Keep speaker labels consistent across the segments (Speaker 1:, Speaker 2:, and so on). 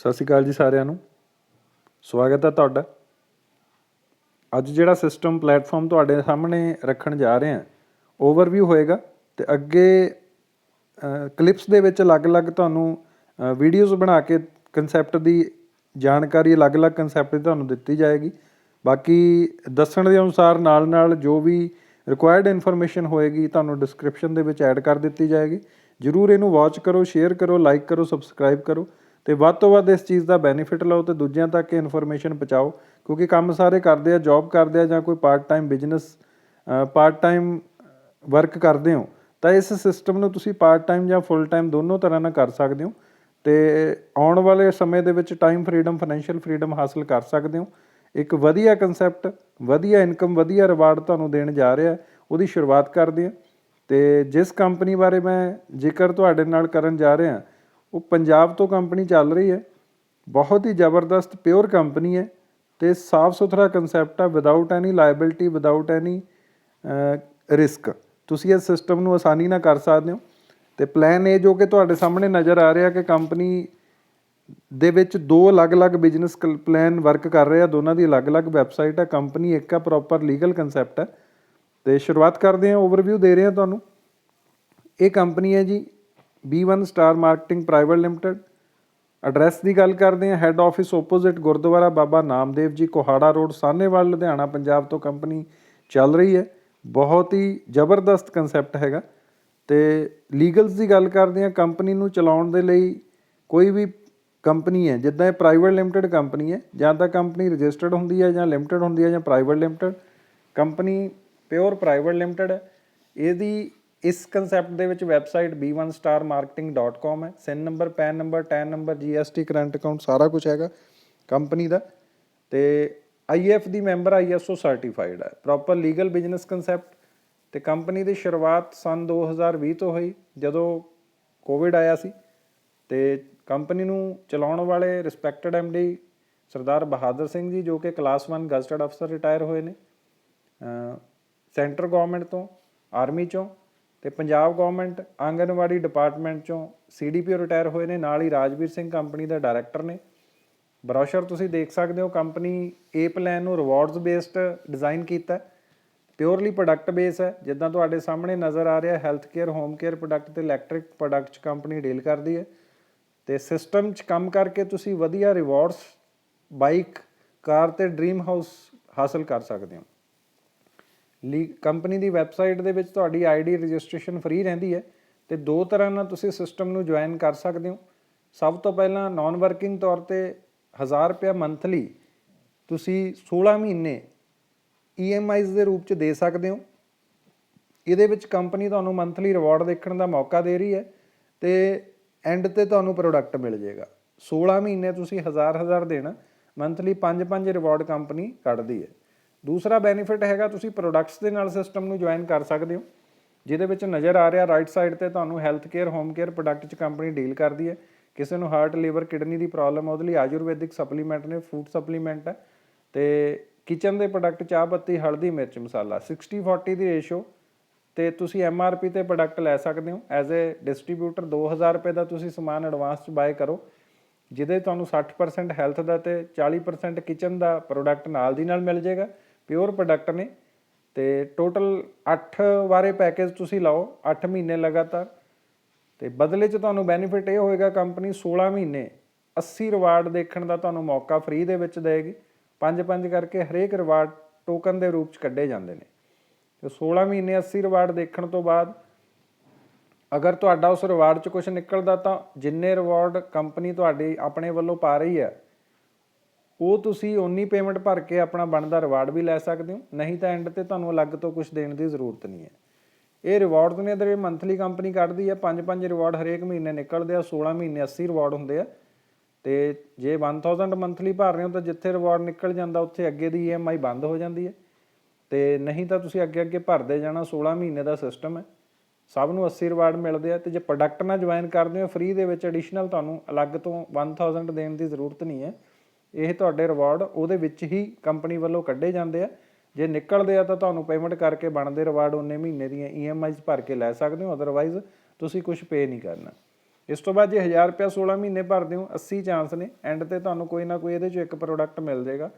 Speaker 1: ਸਤਿ ਸ਼੍ਰੀ ਅਕਾਲ ਜੀ ਸਾਰਿਆਂ ਨੂੰ। ਸਵਾਗਤ ਹੈ ਤੁਹਾਡਾ। ਅੱਜ ਜਿਹੜਾ ਸਿਸਟਮ ਪਲੇਟਫਾਰਮ ਤੁਹਾਡੇ ਸਾਹਮਣੇ ਰੱਖਣ ਜਾ ਰਹੇ ਹਾਂ ਓਵਰਵਿਊ ਹੋਏਗਾ ਤੇ ਅੱਗੇ ਕਲਿੱਪਸ ਦੇ ਵਿੱਚ ਅਲੱਗ-ਅਲੱਗ ਤੁਹਾਨੂੰ ਵੀਡੀਓਜ਼ ਬਣਾ ਕੇ ਕਨਸੈਪਟ ਦੀ ਜਾਣਕਾਰੀ, ਅਲੱਗ-ਅਲੱਗ ਕਨਸੈਪਟ ਦੀ ਤੁਹਾਨੂੰ ਦਿੱਤੀ ਜਾਏਗੀ। ਬਾਕੀ ਦੱਸਣ ਦੇ ਅਨੁਸਾਰ ਨਾਲ-ਨਾਲ ਜੋ ਵੀ ਰਿਕੁਆਇਰਡ ਇਨਫੋਰਮੇਸ਼ਨ ਹੋਏਗੀ ਤੁਹਾਨੂੰ ਡਿਸਕ੍ਰਿਪਸ਼ਨ ਦੇ ਵਿੱਚ ਐਡ ਕਰ ਦਿੱਤੀ ਜਾਏਗੀ। ਜਰੂਰ ਇਹਨੂੰ ਵਾਚ ਕਰੋ ਸ਼ੇਅਰ ਕਰੋ ਲਾਈਕ ਕਰੋ ਸਬਸਕ੍ਰਾਈਬ ਕਰੋ। ਤੇ ਵੱਧ ਤੋਂ ਵੱਧ ਇਸ ਚੀਜ਼ ਦਾ ਬੈਨੀਫਿਟ ਲਓ ਤੇ ਦੂਜਿਆਂ ਤੱਕ ਇਹ ਇਨਫੋਰਮੇਸ਼ਨ ਪਹੁੰਚਾਓ, ਕਿਉਂਕਿ ਕੰਮ ਸਾਰੇ ਕਰਦੇ ਆ ਜੌਬ ਕਰਦੇ ਆ ਜਾਂ ਕੋਈ part time business part time work ਕਰਦੇ ਹੋ, ਤਾਂ ਇਸ ਸਿਸਟਮ ਨੂੰ ਤੁਸੀਂ ਪਾਰਟ ਟਾਈਮ ਜਾਂ ਫੁੱਲ ਟਾਈਮ ਦੋਨੋਂ ਤਰ੍ਹਾਂ ਨਾਲ ਕਰ ਸਕਦੇ ਹੋ ਤੇ ਆਉਣ ਵਾਲੇ ਸਮੇਂ ਦੇ ਵਿੱਚ ਟਾਈਮ ਫਰੀडम ਫਾਈਨੈਂਸ਼ੀਅਲ ਫਰੀडम ਹਾਸਲ ਕਰ ਸਕਦੇ ਹੋ। ਇੱਕ ਵਧੀਆ ਕਨਸੈਪਟ ਵਧੀਆ ਇਨਕਮ ਵਧੀਆ ਰਿਵਾਰਡ ਤੁਹਾਨੂੰ ਦੇਣ ਜਾ ਰਿਹਾ, ਉਹਦੀ ਸ਼ੁਰੂਆਤ ਕਰਦੇ ਆ ਤੇ ਜਿਸ ਕੰਪਨੀ ਬਾਰੇ ਮੈਂ ਜ਼ਿਕਰ ਤੁਹਾਡੇ ਨਾਲ ਕਰਨ ਜਾ ਰਿਹਾ ਉਹ ਪੰਜਾਬ ਤੋਂ ਕੰਪਨੀ ਚੱਲ ਰਹੀ ਹੈ। ਬਹੁਤ ਹੀ ਜ਼ਬਰਦਸਤ ਪਿਓਰ ਕੰਪਨੀ ਹੈ ਤੇ ਸਾਫ਼ ਸੁਥਰਾ ਕਨਸੈਪਟ ਆ without any liability without any risk ਤੁਸੀਂ ਇਸ ਸਿਸਟਮ ਨੂੰ ਆਸਾਨੀ ਨਾਲ ਕਰ ਸਕਦੇ ਹੋ ਤੇ ਪਲਾਨ ਇਹ ਜੋ ਕਿ ਤੁਹਾਡੇ ਸਾਹਮਣੇ ਨਜ਼ਰ ਆ ਰਿਹਾ ਕਿ ਕੰਪਨੀ ਦੇ ਵਿੱਚ ਦੋ ਅਲੱਗ-ਅਲੱਗ ਬਿਜ਼ਨਸ ਪਲਾਨ ਵਰਕ ਕਰ ਰਹੇ ਆ, ਦੋਨਾਂ ਦੀ ਅਲੱਗ-ਅਲੱਗ ਵੈਬਸਾਈਟ ਆ, ਕੰਪਨੀ ਇੱਕ ਆ ਪ੍ਰੋਪਰ ਲੀਗਲ ਕਨਸੈਪਟ ਹੈ ਤੇ ਸ਼ੁਰੂਆਤ ਕਰਦੇ ਹਾਂ ਓਵਰਵਿਊ ਦੇ ਰਹੇ ਹਾਂ ਤੁਹਾਨੂੰ। ਇਹ ਕੰਪਨੀ ਹੈ ਜੀ B1 star marketing private limited address ਦੀ ਗੱਲ ਕਰਦੇ ਹਾਂ head office opposite Gurdwara Baba Namdev ji, Kohara road, Sahnewal, Ludhiana, Punjab ਤੋਂ ਕੰਪਨੀ ਚੱਲ ਰਹੀ ਹੈ। ਬਹੁਤ ਹੀ ਜ਼ਬਰਦਸਤ ਕਨਸੈਪਟ ਹੈਗਾ। ਤੇ ਲੀਗਲਸ ਦੀ ਗੱਲ ਕਰਦੇ ਹਾਂ ਕੰਪਨੀ ਨੂੰ ਚਲਾਉਣ ਦੇ ਲਈ ਕੋਈ ਵੀ ਕੰਪਨੀ ਹੈ, ਜਿੱਦਾਂ ਇਹ ਪ੍ਰਾਈਵੇਟ ਲਿਮਟਿਡ ਕੰਪਨੀ ਹੈ, ਜਾਂ ਤਾਂ ਕੰਪਨੀ ਰਜਿਸਟਰਡ ਹੁੰਦੀ ਹੈ, ਜਾਂ ਲਿਮਟਿਡ ਹੁੰਦੀ ਹੈ, ਜਾਂ private limited company pure private limited ਹੈ। ਇਹਦੀ ਇਸ ਕਨਸੈਪਟ ਦੇ ਵਿੱਚ ਵੈਬਸਾਈਟ b1starmarketing.com ਹੈ। CIN number PAN number TAN number GST current account ਸਾਰਾ ਕੁਝ ਹੈਗਾ ਕੰਪਨੀ ਦਾ। ਤੇ IF ਦੀ ਮੈਂਬਰ ISO ਸਰਟੀਫਾਈਡ ਹੈ। ਪ੍ਰੋਪਰ ਲੀਗਲ ਬਿਜ਼ਨਸ ਕਨਸੈਪਟ ਤੇ ਕੰਪਨੀ ਦੀ ਸ਼ੁਰੂਆਤ ਸਨ 2020 ਤੋਂ ਹੋਈ, ਜਦੋਂ ਕੋਵਿਡ ਆਇਆ ਸੀ। ਤੇ ਕੰਪਨੀ ਨੂੰ ਚਲਾਉਣ ਵਾਲੇ ਰਿਸਪੈਕਟਡ ਐਮਡੀ ਸਰਦਾਰ ਬਹਾਦਰ ਸਿੰਘ ਜੀ, ਜੋ ਕਿ ਕਲਾਸ 1 ਗਜ਼ਟਡ ਅਫਸਰ ਰਿਟਾਇਰ ਹੋਏ ਨੇ ਸੈਂਟਰ ਗਵਰਨਮੈਂਟ ਤੋਂ ਆਰਮੀ ਚੋਂ ਤੇ ਪੰਜਾਬ ਗਵਰਨਮੈਂਟ ਆਂਗਨਵਾੜੀ ਡਿਪਾਰਟਮੈਂਟ ਚੋਂ ਸੀਡੀਪੀਓ ਰਿਟਾਇਰ ਹੋਏ ਨੇ, ਨਾਲ ਹੀ ਰਾਜਵੀਰ ਸਿੰਘ ਕੰਪਨੀ ਦਾ ਡਾਇਰੈਕਟਰ ਨੇ। ਬਰੋਸ਼ਰ ਤੁਸੀਂ ਦੇਖ ਸਕਦੇ ਹੋ ਕੰਪਨੀ ਏ ਪਲਾਨ ਨੂੰ ਰਿਵਾਰਡਸ ਬੇਸਡ ਡਿਜ਼ਾਈਨ ਕੀਤਾ ਪਿਓਰਲੀ ਪ੍ਰੋਡਕਟ ਬੇਸ ਹੈ। ਜਿੱਦਾਂ ਤੁਹਾਡੇ ਸਾਹਮਣੇ ਨਜ਼ਰ ਆ ਰਿਹਾ health care home care product ਤੇ ਇਲੈਕਟ੍ਰਿਕ ਪ੍ਰੋਡਕਟ ਚ ਕੰਪਨੀ ਡੀਲ ਕਰਦੀ ਹੈ। ਤੇ ਸਿਸਟਮ ਚ ਕੰਮ ਕਰਕੇ ਤੁਸੀਂ ਵਧੀਆ ਰਿਵਾਰਡਸ ਬਾਈਕ ਕਾਰ ਤੇ ਡ੍ਰੀਮ ਹਾਊਸ ਹਾਸਲ ਕਰ ਸਕਦੇ ਹੋ। ਕੰਪਨੀ ਦੀ ਵੈਬਸਾਈਟ ਦੇ ਵਿੱਚ ਤੁਹਾਡੀ ਆਈਡੀ ਰਜਿਸਟ੍ਰੇਸ਼ਨ ਫ੍ਰੀ ਰਹਿੰਦੀ ਹੈ ਤੇ ਦੋ ਤਰ੍ਹਾਂ ਨਾਲ ਤੁਸੀਂ ਸਿਸਟਮ ਨੂੰ ਜੁਆਇਨ ਕਰ ਸਕਦੇ ਹੋ। ਸਭ ਤੋਂ ਪਹਿਲਾਂ ਨਾਨ ਵਰਕਿੰਗ ਤੌਰ ਤੇ 1000 ਰੁਪਏ ਮੰਥਲੀ ਤੁਸੀਂ 16 ਮਹੀਨੇ EMIs ਦੇ ਰੂਪ ਚ ਦੇ ਸਕਦੇ ਹੋ। ਇਹਦੇ ਵਿੱਚ ਕੰਪਨੀ ਤੁਹਾਨੂੰ ਮੰਥਲੀ ਰਿਵਾਰਡ ਦੇਖਣ ਦਾ ਮੌਕਾ ਦੇ ਰਹੀ ਹੈ ਤੇ ਐਂਡ ਤੇ ਤੁਹਾਨੂੰ ਪ੍ਰੋਡਕਟ ਮਿਲ ਜਾਏਗਾ। 16 ਮਹੀਨੇ ਤੁਸੀਂ 1000 1000 ਦੇਣਾ ਮੰਥਲੀ 5-5 ਰਿਵਾਰਡ ਕੰਪਨੀ ਕੱਢਦੀ ਹੈ। ਦੂਸਰਾ ਬੈਨੀਫਿਟ ਹੈਗਾ, ਤੁਸੀਂ ਪ੍ਰੋਡਕਟਸ ਦੇ ਨਾਲ ਸਿਸਟਮ ਨੂੰ ਜੁਆਇਨ ਕਰ ਸਕਦੇ ਹੋ, ਜਿਹਦੇ ਵਿੱਚ ਨਜ਼ਰ ਆ ਰਿਹਾ ਰਾਈਟ ਸਾਈਡ ਤੇ ਤੁਹਾਨੂੰ health care home care product ਚ ਕੰਪਨੀ ਡੀਲ ਕਰਦੀ ਹੈ। ਕਿਸੇ ਨੂੰ ਹਾਰਟ ਲੀਵਰ ਕਿਡਨੀ ਦੀ ਪ੍ਰੋਬਲਮ ਉਹਦੇ ਲਈ ਆਯੁਰਵੈਦਿਕ ਸਪਲੀਮੈਂਟ ਨੇ ਫੂਡ ਸਪਲੀਮੈਂਟ ਹੈ। ਤੇ ਕਿਚਨ ਦੇ ਪ੍ਰੋਡਕਟ ਚਾਹ ਪੱਤੀ, ਹਲਦੀ, ਮਿਰਚ, ਮਸਾਲਾ 60 40 ਦੀ ਰੇਸ਼ੋ ਤੇ ਤੁਸੀਂ ਐੱਮ ਆਰ ਪੀ ਤੇ ਪ੍ਰੋਡਕਟ ਲੈ ਸਕਦੇ ਹੋ। ਐਜ਼ ਅ ਡਿਸਟ੍ਰੀਬਿਊਟਰ 2000 ਰੁਪਏ ਦਾ ਤੁਸੀਂ ਸਮਾਨ ਐਡਵਾਂਸ ਚ ਬਾਏ ਕਰੋ, ਜਿਹਦੇ ਤੁਹਾਨੂੰ 60% ਹੈਲਥ ਦਾ ਤੇ 40% ਕਿਚਨ ਦਾ ਪ੍ਰੋਡਕਟ ਨਾਲ ਦੀ ਨਾਲ ਮਿਲ ਜਾਏਗਾ। ਪਿਓਰ ਪ੍ਰੋਡਕਟ ਨੇ ਤੇ ਟੋਟਲ 8 ਵਾਰੇ ਪੈਕੇਜ ਤੁਸੀਂ ਲਾਓ 8 ਮਹੀਨੇ ਲਗਾਤਾਰ। ਤੇ ਬਦਲੇ 'ਚ ਤੁਹਾਨੂੰ ਬੈਨੀਫਿਟ ਇਹ ਹੋਏਗਾ ਕੰਪਨੀ 16 ਮਹੀਨੇ 80 ਰਿਵਾਰਡ ਦੇਖਣ ਦਾ ਤੁਹਾਨੂੰ ਮੌਕਾ ਫ੍ਰੀ ਦੇ ਵਿੱਚ ਦੇਗੀ ਪੰਜ ਪੰਜ ਕਰਕੇ ਹਰੇਕ ਰਿਵਾਰਡ ਟੋਕਨ ਦੇ ਰੂਪ 'ਚ ਕੱਢੇ ਜਾਂਦੇ ਨੇ। ਤੇ 16 ਮਹੀਨੇ 80 ਰਿਵਾਰਡ ਦੇਖਣ ਤੋਂ ਬਾਅਦ ਅਗਰ ਤੁਹਾਡਾ ਉਸ ਰਿਵਾਰਡ 'ਚ ਕੁਝ ਨਿਕਲਦਾ ਤਾਂ ਜਿੰਨੇ ਰਿਵਾਰਡ ਕੰਪਨੀ ਤੁਹਾਡੀ ਆਪਣੇ ਵੱਲੋਂ ਪਾ ਰਹੀ ਹੈ ਉਹ ਤੁਸੀਂ ਓਨੀ ਪੇਮੈਂਟ ਭਰ ਕੇ ਆਪਣਾ ਬਣਦਾ ਰਿਵਾਰਡ ਵੀ ਲੈ ਸਕਦੇ ਹੋ। ਨਹੀਂ ਤਾਂ ਐਂਡ ਤੇ ਤੁਹਾਨੂੰ ਅਲੱਗ ਤੋਂ ਕੁਝ ਦੇਣ ਦੀ ਜ਼ਰੂਰਤ ਨਹੀਂ ਹੈ। ਇਹ ਰਿਵਾਰਡਸ ਨੇ ਜਿਹੜੇ ਮੰਥਲੀ ਕੰਪਨੀ ਕੱਢਦੀ ਹੈ ਪੰਜ ਪੰਜ ਰਿਵਾਰਡ ਹਰੇਕ ਮਹੀਨੇ ਨਿਕਲਦੇ ਆ 16 ਮਹੀਨੇ 80 ਰਿਵਾਰਡ ਹੁੰਦੇ ਆ। ਤੇ ਜੇ 1000 ਮੰਥਲੀ ਭਰ ਰਹੇ ਹੋ ਤਾਂ ਜਿੱਥੇ ਰਿਵਾਰਡ ਨਿਕਲ ਜਾਂਦਾ ਉੱਥੇ ਅੱਗੇ ਦੀ EMI ਬੰਦ ਹੋ ਜਾਂਦੀ ਹੈ। ਤੇ ਨਹੀਂ ਤਾਂ ਤੁਸੀਂ ਅੱਗੇ ਅੱਗੇ ਭਰਦੇ ਜਾਣਾ 16 ਮਹੀਨੇ ਦਾ ਸਿਸਟਮ ਹੈ। ਸਭ ਨੂੰ 80 ਰਿਵਾਰਡ ਮਿਲਦੇ ਆ ਤੇ ਜੇ ਪ੍ਰੋਡਕਟ ਨਾਲ ਜੁਆਇਨ ਕਰਦੇ ਹੋ ਫ੍ਰੀ ਦੇ ਵਿੱਚ ਐਡੀਸ਼ਨਲ ਤੁਹਾਨੂੰ ਅਲੱਗ ਤੋਂ 1000 ਦੇਣ ਦੀ ਜ਼ਰੂਰਤ ਨਹੀਂ ਹੈ। ਇਹ ਤੁਹਾਡੇ ਰਿਵਾਰਡ ਉਹਦੇ ਵਿੱਚ ਹੀ ਕੰਪਨੀ ਵੱਲੋਂ ਕੱਢੇ ਜਾਂਦੇ ਆ। ਜੇ ਨਿਕਲਦੇ ਆ ਤਾਂ ਤੁਹਾਨੂੰ ਪੇਮੈਂਟ ਕਰਕੇ ਬਣਦੇ ਰਿਵਾਰਡ ਉਹਨੇ ਮਹੀਨੇ ਦੀਆਂ EMIs ਭਰ ਕੇ ਲੈ ਸਕਦੇ ਹੋ। ਅਦਰਵਾਈਜ਼ ਤੁਸੀਂ ਕੁਝ ਪੇ ਨਹੀਂ ਕਰਨਾ। ਇਸ ਤੋਂ ਬਾਅਦ ਜੇ 1000 ਰੁਪਿਆ 16 ਮਹੀਨੇ ਭਰਦੇ ਹੋ 80 ਚਾਂਸ ਨੇ। ਐਂਡ ਤੇ ਤੁਹਾਨੂੰ ਕੋਈ ਨਾ ਕੋਈ ਇਹਦੇ ਚੋਂ ਇੱਕ ਪ੍ਰੋਡਕਟ ਮਿਲ ਜਾਏਗਾ।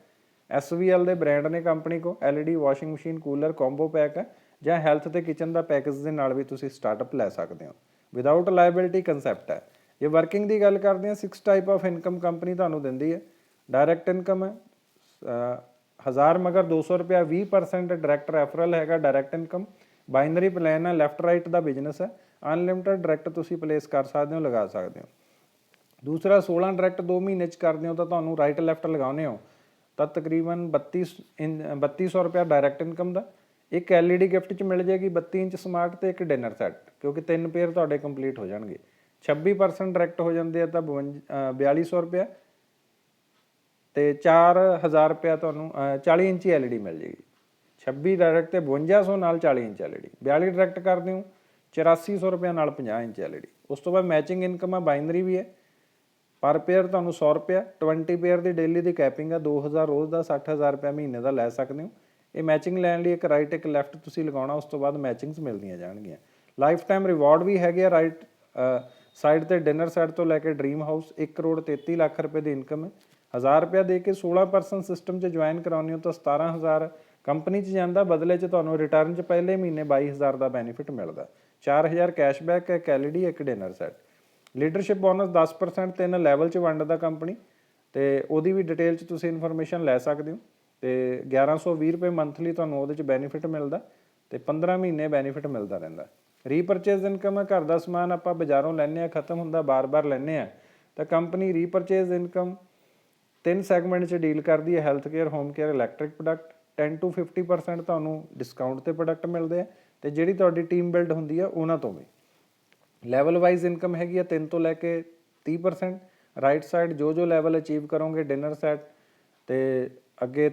Speaker 1: SVL ਦੇ ਬ੍ਰਾਂਡ ਨੇ ਕੰਪਨੀ ਕੋ LED washing machine cooler combo pack ਹੈ। ਜਾਂ ਹੈਲਥ ਤੇ ਕਿਚਨ ਦਾ ਪੈਕੇਜ ਦੇ ਨਾਲ ਵੀ ਤੁਸੀਂ ਸਟਾਰਟਅਪ ਲੈ ਸਕਦੇ ਹੋ। ਵਿਦਆਊਟ ਲਾਇਬਿਲਿਟੀ ਕਨਸੈਪਟ ਹੈ। ਜੇ ਵਰਕਿੰਗ ਦੀ ਗੱਲ ਕਰਦੇ ਹਾਂ 6 ਟਾਈਪ ਆਫ ਇਨਕਮ ਕੰਪਨੀ ਤੁਹਾਨੂੰ ਦਿੰਦੀ ਹੈ। ਡਾਇਰੈਕਟ ਇਨਕਮ ਹੈ। ਅਹ, ਹਜ਼ਾਰ ਮਗਰ 200 ਰੁਪਿਆ 20% ਡਾਇਰੈਕਟ ਰੈਫਰਲ ਹੈਗਾ ਡਾਇਰੈਕਟ ਇਨਕਮ ਬਾਈਨਰੀ ਪਲਾਨ ਹੈ ਲੈਫਟ ਰਾਈਟ ਦਾ ਬਿਜ਼ਨਸ ਹੈ। ਅਨਲਿਮਿਟਡ ਡਾਇਰੈਕਟ ਤੁਸੀਂ ਪਲੇਸ ਕਰ ਸਕਦੇ ਹੋ, ਲਗਾ ਸਕਦੇ ਹੋ। ਦੂਸਰਾ 16 ਡਾਇਰੈਕਟ 2 ਮਹੀਨੇ ਚ ਕਰਦੇ ਹੋ ਤਾਂ ਤੁਹਾਨੂੰ ਰਾਈਟ ਲੈਫਟ ਲਗਾਉਨੇ ਹੋ। ਤਾਂ ਤਕਰੀਬਨ 32 ਇਨ- 3200 ਰੁਪਿਆ ਡਾਇਰੈਕਟ ਇਨਕਮ ਦਾ। ਇੱਕ LED ਗਿਫਟ ਚ ਮਿਲ ਜਾਏਗੀ 32 ਇੰਚ ਸਮਾਰਟ ਤੇ ਇੱਕ ਡਿਨਰ ਸੈੱਟ ਕਿਉਂਕਿ ਤਿੰਨ ਪੇਅਰ ਤੁਹਾਡੇ ਕੰਪਲੀਟ ਹੋ ਜਾਣਗੇ। 26% ਡਾਇਰੈਕਟ ਹੋ ਜਾਂਦੇ ਆ ਤਾਂ 52 ਅਹ 4200 ਰੁਪਿਆ ਤੇ 4000 ਰੁਪਿਆ ਤੁਹਾਨੂੰ, ਅਹ 40 ਇੰਚੀ LED ਮਿਲ ਜੇਗੀ। 26 ਡਾਇਰੈਕਟ ਤੇ 5200 ਨਾਲ 40 ਇੰਚ LED 42 ਡਾਇਰੈਕਟ ਕਰਦੇ ਹੋ 8400 ਰੁਪਿਆ ਨਾਲ 50 ਇੰਚ LED ਉਸ ਤੋਂ ਬਾਅਦ ਮੈਚਿੰਗ ਇਨਕਮ ਆ ਬਾਈਨਰੀ ਵੀ ਹੈ। ਪਰ ਪੇਅਰ ਤੁਹਾਨੂੰ 100 ਰੁਪਿਆ 20 ਪੇਅਰ ਦੀ ਡੇਲੀ ਦੀ ਕੈਪਿੰਗ ਆ 2000 ਰੋਜ਼ ਦਾ 60000 ਰੁਪਿਆ ਮਹੀਨੇ ਦਾ ਲੈ ਸਕਦੇ ਹੋ। ਇਹ ਮੈਚਿੰਗ ਲੈਣ ਲਈ ਇੱਕ ਰਾਈਟ ਇੱਕ ਲੈਫਟ ਤੁਸੀਂ ਲਗਾਉਣਾ, ਉਸ ਤੋਂ ਬਾਅਦ ਮੈਚਿੰਗਸ ਮਿਲਦੀਆਂ ਜਾਣਗੀਆਂ। ਲਾਈਫ ਟਾਈਮ ਰਿਵਾਰਡ ਵੀ ਹੈਗੇ ਆ ਰਾਈਟ ਸਾਈਡ ਤੇ ਡਿਨਰ ਸੈਟ ਤੋਂ ਲੈ ਕੇ ਡ੍ਰੀਮ ਹਾਊਸ 1 ਕਰੋੜ 33 ਲੱਖ ਰੁਪਏ ਦੀ ਇਨਕਮ ਹੈ। 1000 ਰੁਪਏ ਦੇ ਕੇ 16% ਸਿਸਟਮ 'ਚ ਜੁਆਇਨ ਕਰਾਉਣੀ ਹੋ ਤਾਂ 17000 ਕੰਪਨੀ 'ਚ ਜਾਂਦਾ, ਬਦਲੇ 'ਚ ਤੁਹਾਨੂੰ ਰਿਟਰਨ 'ਚ ਪਹਿਲੇ ਮਹੀਨੇ 22000 ਦਾ ਬੈਨੀਫਿਟ ਮਿਲਦਾ। 4000 ਕੈਸ਼ਬੈਕ ਹੈ ਇੱਕ LED ਇੱਕ ਡਿਨਰ ਸੈੱਟ ਲੀਡਰਸ਼ਿਪ ਬੋਨਸ 10% ਤਿੰਨ ਲੈਵਲ 'ਚ ਵੰਡਦਾ ਕੰਪਨੀ ਤੇ ਉਹਦੀ ਵੀ ਡਿਟੇਲ 'ਚ ਤੁਸੀਂ ਇਨਫੋਰਮੇਸ਼ਨ ਲੈ ਸਕਦੇ ਹੋ। ਤੇ 1120 ਰੁਪਏ ਮੰਥਲੀ ਤੁਹਾਨੂੰ ਉਹਦੇ 'ਚ ਬੈਨੀਫਿਟ ਮਿਲਦਾ ਤੇ 15 ਮਹੀਨੇ ਬੈਨੀਫਿਟ ਮਿਲਦਾ ਰਹਿੰਦਾ। ਰੀਪਰਚੇਜ਼ ਇਨਕਮ ਹੈ, ਘਰ ਦਾ ਸਮਾਨ ਆਪਾਂ ਬਾਜ਼ਾਰੋਂ ਲੈਣੇ ਆ ਖਤਮ ਹੁੰਦਾ, ਬਾਰ-ਬਾਰ ਲੈਣੇ ਆ ਤਾਂ ਕੰਪਨੀ ਰੀਪਰਚੇਜ਼ ਇਨਕਮ ਤਿੰਨ ਸੈਗਮੈਂਟ 'ਚ ਡੀਲ ਕਰਦੀ ਹੈ health care home care electric product 10 ਤੋਂ 50% ਤੁਹਾਨੂੰ ਡਿਸਕਾਊਂਟ ਤੇ ਪ੍ਰੋਡਕਟ ਮਿਲਦੇ ਆ ਤੇ ਜਿਹੜੀ ਤੁਹਾਡੀ ਟੀਮ ਬਿਲਡ ਹੁੰਦੀ ਆ ਉਹਨਾਂ ਤੋਂ ਵੀ। ਲੈਵਲ ਵਾਈਜ਼ ਇਨਕਮ ਹੈਗੀ ਆ 3 ਤੋਂ ਲੈ ਕੇ 30% ਰਾਈਟ ਸਾਈਡ ਜੋ ਜੋ ਲੈਵਲ ਅਚੀਵ ਕਰੋਗੇ ਡਿਨਰ ਸੈਟ ਤੇ ਅੱਗੇ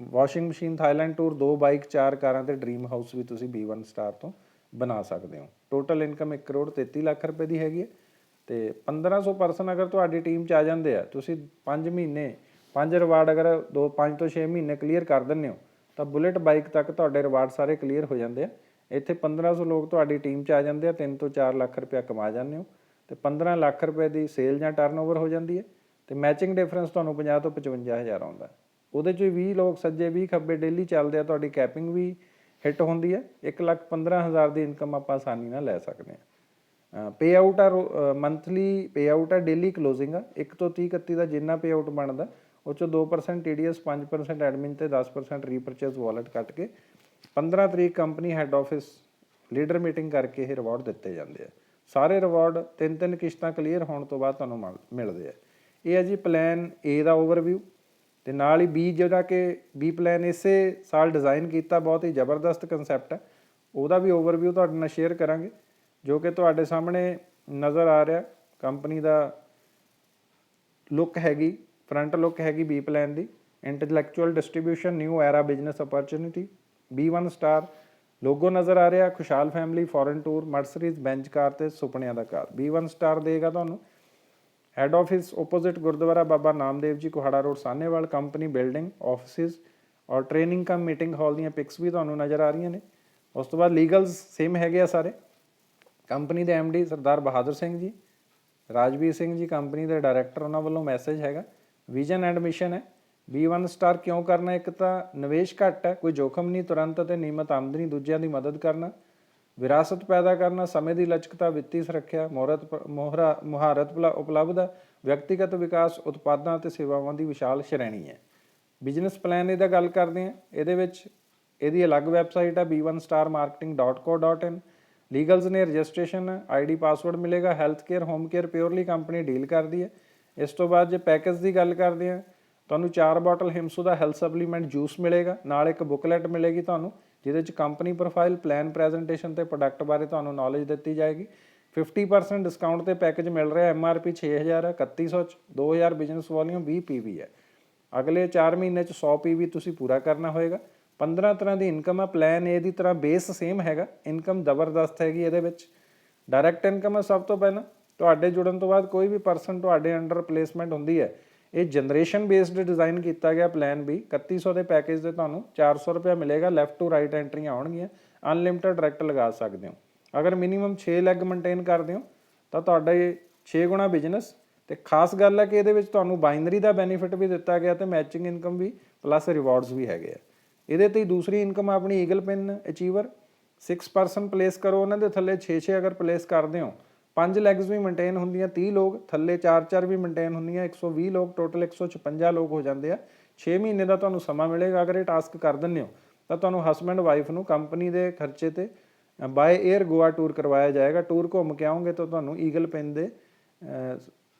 Speaker 1: ਵਾਸ਼ਿੰਗ ਮਸ਼ੀਨ ਥਾਈਲੈਂਡ ਟੂਰ ਦੋ ਬਾਈਕ ਚਾਰ ਕਾਰਾਂ ਤੇ ਡ੍ਰੀਮ ਹਾਊਸ ਵੀ ਤੁਸੀਂ B1 ਸਟਾਰ ਤੋਂ ਬਣਾ ਸਕਦੇ ਹੋ। ਟੋਟਲ ਇਨਕਮ 1 ਕਰੋੜ 33 ਲੱਖ ਰੁਪਏ ਦੀ ਹੈਗੀ ਹੈ ਤੇ 1500 ਪਰਸਨ ਅਗਰ ਤੁਹਾਡੀ ਟੀਮ ਚ ਆ ਜਾਂਦੇ ਆ, ਤੁਸੀਂ 5 ਮਹੀਨੇ 5 ਰਿਵਾਰਡ ਅਗਰ 2 5 ਤੋਂ 6 ਮਹੀਨੇ ਕਲੀਅਰ ਕਰ ਦਿੰਦੇ ਹੋ, ਤਾਂ ਬੁਲੇਟ ਬਾਈਕ ਤੱਕ ਤੁਹਾਡੇ ਰਿਵਾਰਡ ਸਾਰੇ ਕਲੀਅਰ ਹੋ ਜਾਂਦੇ ਆ। ਇੱਥੇ 1500 ਲੋਕ ਤੁਹਾਡੀ ਟੀਮ ਚ ਆ ਜਾਂਦੇ ਆ 3 ਤੋਂ 4 ਲੱਖ ਰੁਪਏ ਕਮਾ ਜਾਂਦੇ ਹੋ, ਤੇ 15 ਲੱਖ ਰੁਪਏ ਦੀ ਸੇਲ ਜਾਂ ਟਰਨਓਵਰ ਹੋ ਜਾਂਦੀ ਹੈ, ਤੇ ਮੈਚਿੰਗ ਡਿਫਰੈਂਸ ਤੁਹਾਨੂੰ 50 ਤੋਂ 55000 ਆਉਂਦਾ ਉਹਦੇ ਚ 20 ਲੋਕ ਸੱਜੇ 20 ਖੱਬੇ ਡੇਲੀ ਚੱਲਦੇ ਆ, ਤੁਹਾਡੀ ਕੈਪਿੰਗ ਵੀ ਹਿੱਟ ਹੁੰਦੀ ਹੈ। 1 ਲੱਖ 15000 ਦੀ ਇਨਕਮ ਆਪਾਂ ਆਸਾਨੀ ਨਾਲ ਲੈ ਸਕਦੇ ਹਾਂ। ਪੇ ਆਊਟ ਆ ਮੰਥਲੀ ਪੇ ਆਊਟ ਆ ਡੇਲੀ ਕਲੋਜ਼ਿੰਗ ਆ। 1 ਤੋਂ 30 31 ਦਾ ਜਿੰਨਾ ਪੇ ਆਊਟ ਬਣਦਾ, ਉਹ ਚੋਂ 2% TDS 5% ਐਡਮਿਨ ਤੇ 10% ਰੀਪਰਚੇਸ ਵਾਲਟ ਕੱਟ ਕੇ 15 ਤਰੀਕ company head office leader meeting ਕਰਕੇ ਇਹ ਰਿਵਾਰਡ ਦਿੱਤੇ ਜਾਂਦੇ ਆ। ਸਾਰੇ ਰਿਵਾਰਡ ਤਿੰਨ ਤਿੰਨ ਕਿਸ਼ਤਾਂ ਕਲੀਅਰ ਹੋਣ ਤੋਂ ਬਾਅਦ ਤੁਹਾਨੂੰ ਮਿਲ- ਮਿਲਦੇ ਆ। ਇਹ ਹੈ ਜੀ ਪਲਾਨ A ਦਾ ਓਵਰਵਿਊ ਤੇ ਨਾਲ ਹੀ B ਜਿਹੜਾ ਕਿ B ਪਲਾਨ ਇਸੇ ਸਾਲ ਡਿਜ਼ਾਈਨ ਕੀਤਾ, ਬਹੁਤ ਹੀ ਜ਼ਬਰਦਸਤ ਕਨਸੈਪਟ ਹੈ ਉਹਦਾ ਵੀ ਓਵਰਵਿਊ ਤੁਹਾਡੇ ਨਾਲ ਸ਼ੇਅਰ ਕਰਾਂਗੇ। ਜੋ ਕਿ ਤੁਹਾਡੇ ਸਾਹਮਣੇ ਨਜ਼ਰ ਆ ਰਿਹਾ ਕੰਪਨੀ ਦਾ ਲੁੱਕ ਹੈਗੀ ਫਰੰਟ ਲੁੱਕ ਹੈਗੀ ਬੀ ਪਲਾਨ ਦੀ intellectual distribution new era business opportunity B1 star logo ਨਜ਼ਰ ਆ ਰਿਹਾ, ਖੁਸ਼ਹਾਲ family foreign tour Mercedes Benz car ਤੇ ਸੁਪਨਿਆਂ ਦਾ ਕਾਰ। B1 ਸਟਾਰ ਦੇਗਾ ਤੁਹਾਨੂੰ। Head office opposite gurdwara Baba Namdev ji, Kohara road, Sahnewal company building offices ਔਰ ਟ੍ਰੇਨਿੰਗ ਕਮ ਮੀਟਿੰਗ ਹਾਲ ਦੀਆਂ ਪਿਕਸ ਵੀ ਤੁਹਾਨੂੰ ਨਜ਼ਰ ਆ ਰਹੀਆਂ ਨੇ। ਉਸ ਤੋਂ ਬਾਅਦ ਲੀਗਲਸ ਸੇਮ ਹੈਗੇ ਆ ਸਾਰੇ। ਕੰਪਨੀ ਦੇ ਡੀ ਸਰਦਾਰ ਬਹਾਦਰ ਸਿੰਘ ਜੀ, ਰਾਜਵੀਰ ਸਿੰਘ ਜੀ ਕੰਪਨੀ ਦੇ ਡਾਇਰੈਕਟਰ, ਉਹਨਾਂ ਵੱਲੋਂ ਮੈਸੇਜ ਹੈਗਾ ਵਿਜ਼ਨ ਐਂਡ ਮਿਸ਼ਨ ਹੈ। B1 ਸਟਾਰ ਕਿਉਂ ਕਰਨਾ? ਇੱਕ ਤਾਂ ਨਿਵੇਸ਼ ਘੱਟ ਹੈ, ਕੋਈ ਜੋਖਮ ਨਹੀਂ, ਤੁਰੰਤ ਅਤੇ ਨਿਯਮਤ ਆਮਦਨੀ ਦੂਜਿਆਂ ਦੀ ਮਦਦ ਕਰਨਾ। ਵਿਰਾਸਤ ਪੈਦਾ ਕਰਨਾ, ਸਮੇਂ ਦੀ ਲਚਕਤਾ, ਵਿੱਤੀ ਸੁਰੱਖਿਆ, ਮੋਹਰਤ ਮੋਹਰਾ, ਮੁਹਾਰਤ ਉਪਲ- ਉਪਲਬਧ ਵਿਅਕਤੀਗਤ ਵਿਕਾਸ, ਉਤਪਾਦਾਂ ਅਤੇ ਸੇਵਾਵਾਂ ਦੀ ਵਿਸ਼ਾਲ ਸ਼੍ਰੇਣੀ ਹੈ। ਬਿਜ਼ਨਸ ਪਲਾਨ ਇਹਦਾ ਗੱਲ ਕਰਦੇ ਹਾਂ। ਇਹਦੇ ਵਿੱਚ, ਇਹਦੀ ਅਲੱਗ ਵੈਬਸਾਈਟ ਹੈ b1starmarketing.co.in ਲੀਗਲਸ ਨੇ ਰਜਿਸਟ੍ਰੇਸ਼ਨ, ਆਈਡੀ, ਪਾਸਵਰਡ ਮਿਲੇਗਾ, health care, home care purely company deal ਕਰਦੀ ਹੈ। ਇਸ ਤੋਂ ਬਾਅਦ ਜੇ ਪੈਕੇਜ ਦੀ ਗੱਲ ਕਰਦੇ ਹਾਂ, ਤੁਹਾਨੂੰ 4 ਬੋਟਲ ਹਿਮਸੂ ਦਾ ਹੈਲਥ ਸਪਲੀਮੈਂਟ ਜੂਸ ਮਿਲੇਗਾ, ਨਾਲ ਇੱਕ ਬੁਕਲੈਟ ਮਿਲੇਗੀ ਤੁਹਾਨੂੰ, ਜਿਹਦੇ ਵਿੱਚ ਕੰਪਨੀ ਪ੍ਰੋਫਾਈਲ, ਪਲਾਨ ਪ੍ਰੈਜੈਂਟੇਸ਼ਨ ਤੇ ਪ੍ਰੋਡਕਟ ਬਾਰੇ ਤੁਹਾਨੂੰ ਨੌਲੇਜ ਦਿੱਤੀ ਜਾਏਗੀ। 50% ਡਿਸਕਾਊਂਟ ਤੇ ਪੈਕੇਜ ਮਿਲ ਰਿਹਾ MRP 6000 ਹੈ 3100 ਚ 2000 ਬਿਜ਼ਨਸ ਵੋਲਿਊਮ 20 PV ਹੈ। ਅਗਲੇ 4 ਮਹੀਨੇ ਚ 100 PV ਤੁਸੀਂ ਪੂਰਾ ਕਰਨਾ ਹੋਏਗਾ। 15 ਤਰ੍ਹਾਂ ਦੀ ਇਨਕਮ ਆ ਪਲਾਨ A ਦੀ ਤਰ੍ਹਾਂ ਬੇਸ ਸੇਮ ਹੈਗਾ ਇਨਕਮ ਜ਼ਬਰਦਸਤ ਹੈਗੀ ਇਹਦੇ ਵਿੱਚ। ਡਾਇਰੈਕਟ ਇਨਕਮ ਹੈ ਸਭ ਤੋਂ ਪਹਿਲਾਂ। ਤੁਹਾਡੇ ਜੁੜਨ ਤੋਂ ਬਾਅਦ ਕੋਈ ਵੀ ਪਰਸਨ ਤੁਹਾਡੇ ਅੰਡਰ ਪਲੇਸਮੈਂਟ ਹੁੰਦੀ ਹੈ, ਇਹ ਜਨਰੇਸ਼ਨ ਬੇਸਡ ਡਿਜ਼ਾਈਨ ਕੀਤਾ ਗਿਆ ਪਲਾਨ ਵੀ 3100 ਦੇ ਪੈਕੇਜ ਤੇ ਤੁਹਾਨੂੰ 400 ਰੁਪਏ ਮਿਲੇਗਾ ਲੈਫਟ ਟੂ ਰਾਈਟ ਐਂਟਰੀਆਂ ਆਉਣਗੀਆਂ। ਅਨਲਿਮਿਟਿਡ ਡਾਇਰੈਕਟ ਲਗਾ ਸਕਦੇ ਹੋ। ਅਗਰ ਮਿਨੀਮਮ 6 ਲੈਗ ਮੇਨਟੇਨ ਕਰਦੇ ਹੋ ਤਾਂ ਤੁਹਾਡਾ ਇਹ 6 ਗੁਣਾ ਬਿਜ਼ਨਸ ਤੇ ਖਾਸ ਗੱਲ ਹੈ ਕਿ ਇਹਦੇ ਵਿੱਚ ਤੁਹਾਨੂੰ ਬਾਈਨਰੀ ਦਾ ਬੈਨੀਫਿਟ ਵੀ ਦਿੱਤਾ ਗਿਆ ਤੇ ਮੈਚਿੰਗ ਇਨਕਮ ਵੀ ਪਲੱਸ ਰਿਵਾਰਡਸ ਵੀ ਹੈਗੇ ਆ। ਇਹਦੇ ਤੇ ਹੀ ਦੂਸਰੀ ਇਨਕਮ ਆਪਣੀ eagle pin achiever 6 person place ਕਰੋ ਉਹਨਾਂ ਦੇ, ਥੱਲੇ 6-6 ਅਗਰ ਪਲੇਸ ਕਰਦੇ ਹੋ। ਪੰਜ ਲੈਗਸ ਵੀ ਮੇਨਟੇਨ ਹੁੰਦੀਆਂ 30 ਲੋਕ। ਥੱਲੇ 4-4 ਵੀ ਮੇਨਟੇਨ ਹੁੰਦੀਆਂ 120 ਲੋਕ। ਟੋਟਲ 156 ਲੋਕ ਹੋ ਜਾਂਦੇ ਆ। 6 ਮਹੀਨੇ ਦਾ ਤੁਹਾਨੂੰ ਸਮਾਂ ਮਿਲੇਗਾ ਅਗਰ ਇਹ ਟਾਸਕ ਕਰ ਦਿੰਦੇ ਹੋ। ਤਾਂ ਤੁਹਾਨੂੰ ਹਸਬੰਡ ਵਾਈਫ ਨੂੰ ਕੰਪਨੀ ਦੇ ਖਰਚੇ ਤੇ ਬਾਏ 에ਅਰ ਗੋਆ ਟੂਰ ਕਰਵਾਇਆ ਜਾਏਗਾ। ਟੂਰ ਘੁੰਮ ਕੇ ਆਉਂਗੇ ਤਾਂ ਤੁਹਾਨੂੰ ਈਗਲ ਪਿੰਨ ਦੇ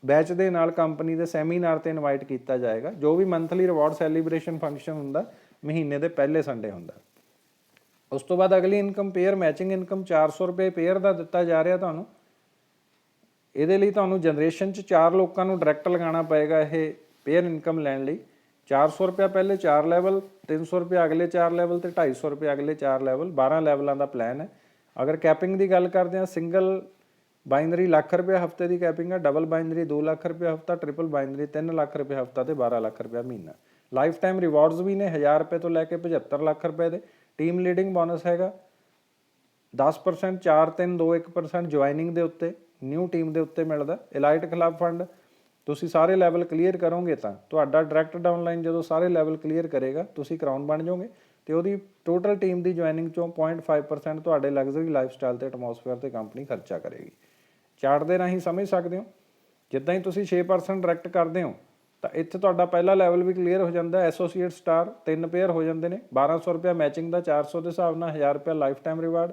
Speaker 1: ਬੈਚ ਦੇ ਨਾਲ ਕੰਪਨੀ ਦੇ ਸੈਮੀਨਾਰ ਤੇ ਇਨਵਾਈਟ ਕੀਤਾ ਜਾਏਗਾ। ਜੋ ਵੀ ਮੰਥਲੀ ਰਿਵਾਰਡ ਸੈਲੀਬ੍ਰੇਸ਼ਨ ਫੰਕਸ਼ਨ ਹੁੰਦਾ ਮਹੀਨੇ ਦੇ ਪਹਿਲੇ ਸੰਡੇ ਹੁੰਦਾ। ਉਸ ਤੋਂ ਬਾਅਦ ਅਗਲੀ ਇਨਕਮ ਪੇਅਰ ਮੈਚਿੰਗ ਇਨਕਮ 400 ਰੁਪਏ ਪੇਅਰ ਦਾ ਦਿੱਤਾ ਜਾ ਰਿਹਾ ਤੁਹਾਨੂੰ। ਇਹਦੇ ਲਈ ਤੁਹਾਨੂੰ ਜਨਰੇਸ਼ਨ 'ਚ ਚਾਰ ਲੋਕਾਂ ਨੂੰ ਡਾਇਰੈਕਟ ਲਗਾਉਣਾ ਪਏਗਾ ਇਹ ਪੇਅਰ ਇਨਕਮ ਲੈਣ ਲਈ। 400 ਰੁਪਏ ਪਹਿਲੇ 4 ਲੈਵਲ 300 ਰੁਪਏ ਅਗਲੇ 4 ਲੈਵਲ ਤੇ 250 ਰੁਪਏ ਅਗਲੇ 4 ਲੈਵਲ 12 ਲੈਵਲਾਂ ਦਾ ਪਲਾਨ ਹੈ। ਅਗਰ ਕੈਪਿੰਗ ਦੀ ਗੱਲ ਕਰਦੇ ਹਾਂ ਸਿੰਗਲ ਬਾਈਨਰੀ ਲੱਖ ਰੁਪਏ ਹਫ਼ਤੇ ਦੀ ਕੈਪਿੰਗ ਆ ਡਬਲ ਬਾਈਨਰੀ 2 ਲੱਖ ਰੁਪਏ ਹਫਤਾ ਟ੍ਰਿਪਲ ਬਾਈਨਰੀ 3 ਲੱਖ ਰੁਪਏ ਹਫਤਾ ਤੇ 12 ਲੱਖ ਰੁਪਏ ਮਹੀਨਾ। ਲਾਈਫ ਟਾਈਮ ਰਿਵਾਰਡਸ ਵੀ ਨੇ 1000 ਰੁਪਏ ਤੋਂ ਲੈ ਕੇ 75 ਲੱਖ ਰੁਪਏ ਦੇ। ਟੀਮ ਲੀਡਿੰਗ ਬੋਨਸ ਹੈਗਾ। 10% 4 3 2 1% ਜੁਆਇਨਿੰਗ ਦੇ ਉੱਤੇ ਨਿਊ ਟੀਮ ਦੇ ਉੱਤੇ ਮਿਲਦਾ। ਇਲਾਈਟ ਕਲੱਬ ਫੰਡ ਤੁਸੀਂ ਸਾਰੇ ਲੈਵਲ ਕਲੀਅਰ ਕਰੋਗੇ ਤਾਂ ਤੁਹਾਡਾ ਡਾਇਰੈਕਟ ਡਾਊਨਲਾਈਨ ਜਦੋਂ ਸਾਰੇ ਲੈਵਲ ਕਲੀਅਰ ਕਰੇਗਾ, ਤੁਸੀਂ ਕਰਾਊਨ ਬਣ ਜਾਓਗੇ ਤੇ ਉਹਦੀ ਟੋਟਲ ਟੀਮ ਦੀ ਜੁਆਇਨਿੰਗ ਚੋਂ 0.5% ਤੁਹਾਡੇ ਲਗਜ਼ਰੀ ਲਾਈਫਸਟਾਈਲ ਤੇ ਐਟਮੋਸਫੇਅਰ ਤੇ ਕੰਪਨੀ ਖਰਚਾ ਕਰੇਗੀ। ਚਾਰਟ ਦੇ ਰਾਹੀਂ ਸਮਝ ਸਕਦੇ ਹੋ? ਜਿੱਦਾਂ ਹੀ ਤੁਸੀਂ 6% ਡਾਇਰੈਕਟ ਕਰਦੇ ਹੋ ਤਾਂ ਇੱਥੇ ਤੁਹਾਡਾ ਪਹਿਲਾ ਲੈਵਲ ਵੀ ਕਲੀਅਰ ਹੋ ਜਾਂਦਾ ਐਸੋਸੀਏਟ ਸਟਾਰ ਤਿੰਨ ਪੇਅਰ ਹੋ ਜਾਂਦੇ ਨੇ 1200 ਰੁਪਏ ਮੈਚਿੰਗ ਦਾ 400 ਦੇ ਹਿਸਾਬ ਨਾਲ 1000 ਰੁਪਏ life time reward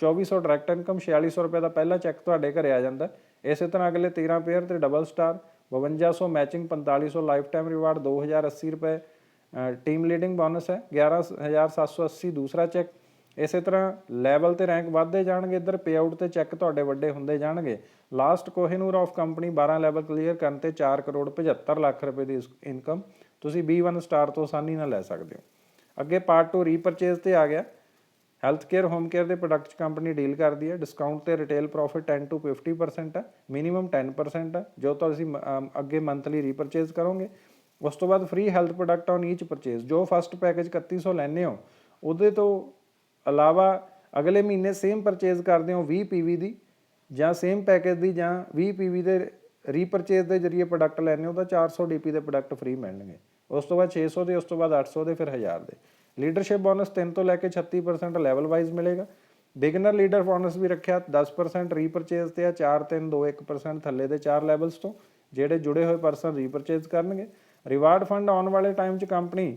Speaker 1: 2400 direct income 4600 ਰੁਪਏ ਦਾ ਪਹਿਲਾ ਚੈੱਕ ਤੁਹਾਡੇ ਘਰੇ ਆ ਜਾਂਦਾ ਇਸੇ ਤਰ੍ਹਾਂ ਅਗਲੇ 13 ਪੇਅਰ ਤੇ double star 5200 matching 4500 life time reward 2080 ਰੁਪਏ ਟੀਮ ਲੀਡਿੰਗ ਬੋਨਸ ਹੈ 11780 ਦੂਸਰਾ ਚੈੱਕ ਇਸੇ ਤਰ੍ਹਾਂ ਲੈਵਲ ਤੇ ਰੈਂਕ ਵੱਧਦੇ ਜਾਣਗੇ, ਇੱਧਰ ਪੇ ਆਊਟ ਤੇ ਚੈੱਕ ਤੁਹਾਡੇ ਵੱਡੇ ਹੁੰਦੇ ਜਾਣਗੇ। Last Kohinoor of company 12 level clear ਕਰਨ ਤੇ 4 ਕਰੋੜ 75 ਲੱਖ ਰੁਪਏ ਦੀ ਇਨਕਮ ਤੁਸੀਂ B1 ਸਟਾਰ ਤੋਂ ਆਸਾਨੀ ਨਾਲ ਲੈ ਸਕਦੇ ਹੋ। ਅੱਗੇ ਪਾਰਟ 2 ਰੀਪਰਚੇਜ਼ ਤੇ ਆ ਗਿਆ। ਹੈਲਥ ਕੇਅਰ ਹੋਮ ਕੇਅਰ ਦੇ ਪ੍ਰੋਡਕਟਸ ਕੰਪਨੀ ਡੀਲ ਕਰਦੀ ਹੈ। ਡਿਸਕਾਊਂਟ ਤੇ ਰਿਟੇਲ ਪ੍ਰੋਫਿਟ 10 ਟੂ 50% ਹੈ। ਮਿਨੀਮਮ 10% ਹੈ, ਜੋ ਤੁਸੀਂ ਅੱਗੇ ਮੰਥਲੀ ਰੀਪਰਚੇਜ਼ ਕਰੋਗੇ। ਉਸ ਤੋਂ ਬਾਅਦ free health product on each purchase ਜੋ ਫਸਟ ਪੈਕੇਜ 3100 ਲੈਣੇ ਹੋ, ਉਹਦੇ ਤੋਂ ਇਲਾਵਾ ਅਗਲੇ ਮਹੀਨੇ ਸੇਮ ਪਰਚੇਜ਼ ਕਰਦੇ ਹੋ 20 ਪੀਵੀ ਦੀ ਜਾਂ ਸੇਮ ਪੈਕੇਜ ਦੀ ਜਾਂ 20 ਪੀਵੀ ਦੇ ਰੀਪਰਚੇਜ਼ ਦੇ ਜਰੀਏ ਪ੍ਰੋਡਕਟ ਲੈਣੇ ਹੋ ਤਾਂ 400 ਡੀਪੀ ਦੇ ਪ੍ਰੋਡਕਟ ਫ੍ਰੀ ਮਿਲਣਗੇ। ਉਸ ਤੋਂ ਬਾਅਦ 600 ਦੇ, ਉਸ ਤੋਂ ਬਾਅਦ 800 ਦੇ, ਫਿਰ 1000 ਦੇ। ਲੀਡਰਸ਼ਿਪ ਬੋਨਸ 3 ਤੋਂ ਲੈ ਕੇ 36% ਲੈਵਲ ਵਾਈਜ਼ ਮਿਲੇਗਾ। ਬਿਗਨਰ ਲੀਡਰ ਬੋਨਸ ਵੀ ਰੱਖਿਆ 10% ਰੀਪਰਚੇਜ਼ ਤੇ ਆ 4 3 2 1% ਥੱਲੇ ਦੇ 4 ਲੈਵਲਸ ਤੋਂ, ਜਿਹੜੇ ਜੁੜੇ ਹੋਏ ਪਰਸਨ ਰੀਪਰਚੇਜ਼ ਕਰਨਗੇ। ਰਿਵਾਰਡ ਫੰਡ ਆਉਣ ਵਾਲੇ ਟਾਈਮ 'ਚ ਕੰਪਨੀ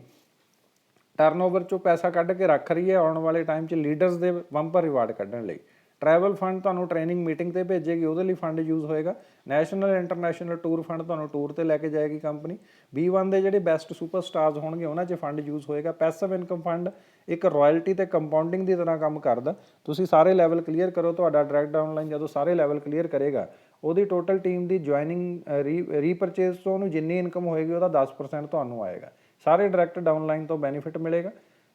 Speaker 1: ਟਰਨਓਵਰ ਚੋਂ ਪੈਸਾ ਕੱਢ ਕੇ ਰੱਖ ਰਹੀ ਹੈ ਆਉਣ ਵਾਲੇ ਟਾਈਮ 'ਚ ਲੀਡਰਸ ਦੇ ਬੰਪਰ ਰਿਵਾਰਡ ਕੱਢਣ ਲਈ। ਟਰੈਵਲ ਫੰਡ ਤੁਹਾਨੂੰ ਟ੍ਰੇਨਿੰਗ ਮੀਟਿੰਗ ਤੇ ਭੇਜੇਗੀ, ਉਹਦੇ ਲਈ ਫੰਡ ਯੂਜ਼ ਹੋਏਗਾ। ਨੈਸ਼ਨਲ ਇੰਟਰਨੈਸ਼ਨਲ ਟੂਰ ਫੰਡ ਤੁਹਾਨੂੰ ਟੂਰ ਤੇ ਲੈ ਕੇ ਜਾਏਗੀ ਕੰਪਨੀ B1 ਦੇ ਜਿਹੜੇ ਬੈਸਟ ਸੁਪਰਸਟਾਰਸ ਹੋਣਗੇ, ਉਹਨਾਂ 'ਚ ਫੰਡ ਯੂਜ਼ ਹੋਏਗਾ। ਪੈਸਿਵ ਇਨਕਮ ਫੰਡ ਇੱਕ ਰਾਇਲਟੀ ਤੇ ਕੰਪਾਊਂਡਿੰਗ ਦੀ ਤਰ੍ਹਾਂ ਕੰਮ ਕਰਦਾ। ਤੁਸੀਂ ਸਾਰੇ ਲੈਵਲ ਕਲੀਅਰ ਕਰੋ, ਤੁਹਾਡਾ ਡਾਇਰੈਕਟ ਆਨਲਾਈਨ ਜਦੋਂ ਸਾਰੇ ਲੈਵਲ ਕਲੀਅਰ ਕਰੇਗਾ, ਉਹਦੀ ਟੋਟਲ ਟੀਮ ਦੀ ਜੁਆਇਨਿੰਗ ਰੀਪਰਚੇਜ਼ ਤੋਂ ਉਹਨੂੰ ਜਿੰਨੀ ਇਨਕਮ ਹੋਏਗੀ, ਉਹਦਾ 10% ਤੁਹਾਨੂੰ ਆਏਗਾ। ਸਾਰੇ ਡਾਇਰੈਕਟ ਡਾਊਨਲਾਈਨ ਤੋਂ ਬੈਨੀਫਿਟ ਮਿਲੇਗਾ